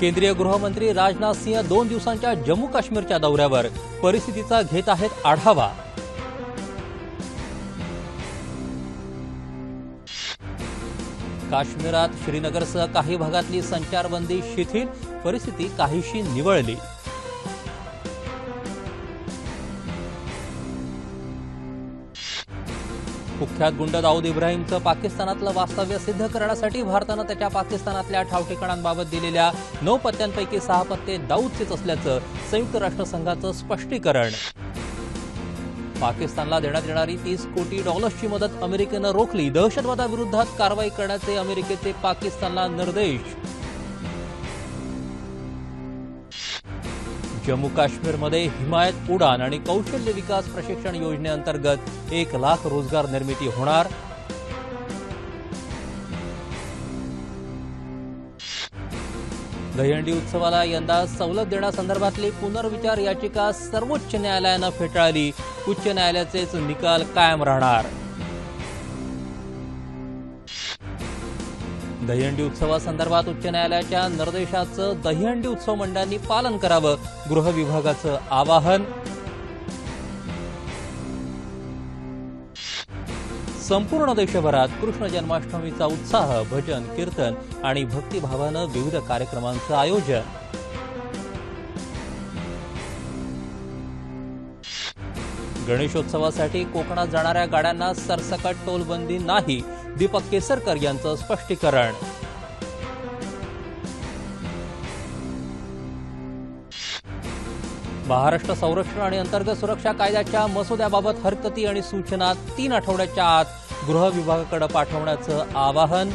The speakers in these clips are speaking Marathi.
केंद्रीय गृहमंत्री राजनाथ सिंह दोन दिवसांच्या जम्मू काश्मीरच्या दौऱ्यावर परिस्थितीचा घेत आहेत आढावा. काश्मीरात श्रीनगरसह काही भागातली संचारबंदी शिथिल परिस्थिती काहीशी निवळली. कुख्यात गुंड दाऊद इब्राहिमचं पाकिस्तानातलं वास्तव्य सिद्ध करण्यासाठी भारतानं त्याच्या पाकिस्तानातल्या ठावठिकाणांबाबत दिलेल्या नऊ पत्त्यांपैकी सहा पत्ते दाऊदचेच असल्याचं संयुक्त राष्ट्रसंघाचं स्पष्टीकरण. पाकिस्तानला देण्यात येणारी तीस कोटी डॉलर्सची मदत अमेरिकेनं रोखली. दहशतवादाविरोधात कारवाई करण्याचे अमेरिकेचे पाकिस्तानला निर्देश. जम्मू काश्मीरमध्ये हिमायत उडान आणि कौशल्य विकास प्रशिक्षण योजनेअंतर्गत एक लाख रोजगार निर्मिती होणार. दहीहंडी उत्सवाला यंदा सवलत देण्यासंदर्भातली पुनर्विचार याचिका सर्वोच्च न्यायालयानं फेटाळली. उच्च न्यायालयाचेच निकाल कायम राहणार. दहीहंडी उत्सवासंदर्भात उच्च न्यायालयाच्या निर्देशाचं दहीहंडी उत्सव मंडळांनी पालन करावं गृह विभागाचं आवाहन. संपूर्ण देशभरात कृष्ण जन्माष्टमीचा उत्साह भजन कीर्तन आणि भक्तिभावानं विविध कार्यक्रमांचं आयोजन. गणेशोत्सवासाठी कोकणात जाणाऱ्या गाड्यांना सरसकट टोलबंदी नाही. दीपक केसरकर यांचं स्पष्टीकरण. महाराष्ट्र संरक्षण आणि अंतर्गत सुरक्षा कायद्याच्या मसुद्याबाबत हरकती आणि सूचना तीन आठवड्याच्या आत गृह विभागाकडे पाठवण्याचं आवाहन.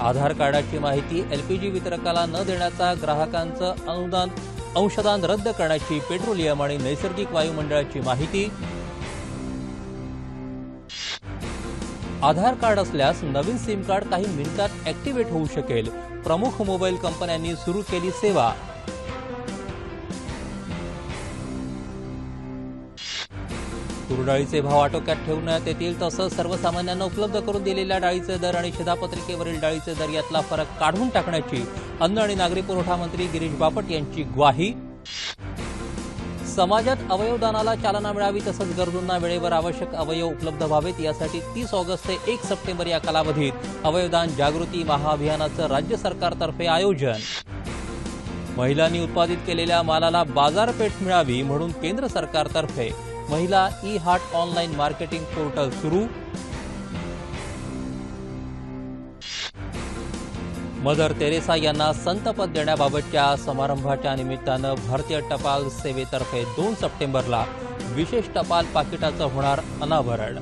आधार कार्डाची माहिती एलपीजी वितरकाला न देण्याचा ग्राहकांचं अनुदान अंशदान रद्द करण्याची पेट्रोलियम आणि नैसर्गिक वायू मंडळाची माहिती. आधार कार्ड असल्यास नवीन सिम कार्ड काही मिनिटात ऍक्टिव्हेट होऊ शकेल. प्रमुख मोबाईल कंपन्यांनी सुरू केली सेवा. तूर डाळीचे भाव आटोक्यात ठेवण्यात येतील तसंच सर्वसामान्यांना उपलब्ध करून दिलेल्या डाळीचे दर आणि शिधापत्रिकेवरील डाळीचे दर यातला फरक काढून टाकण्याची अन्न आणि नागरी पुरवठा मंत्री गिरीश बापट यांची ग्वाही. समाजात अवयवदानाला चालना मिळावी तसंच गरजूंना वेळेवर आवश्यक अवयव उपलब्ध व्हावेत यासाठी तीस ऑगस्ट ते एक सप्टेंबर या कालावधीत अवयवदान जागृती महाअभियानाचं राज्य सरकारतर्फे आयोजन. महिलांनी उत्पादित केलेल्या मालाला बाजारपेठ मिळावी म्हणून केंद्र सरकारतर्फे महिला ई हाट ऑनलाईन मार्केटिंग पोर्टल सुरू. मदर तेरेसा यांना संतपद देण्याबाबतच्या समारंभाच्या निमित्तानं भारतीय टपाल सेवेतर्फे दोन सप्टेंबरला विशेष टपाल पाकिटाचं होणार अनावरण.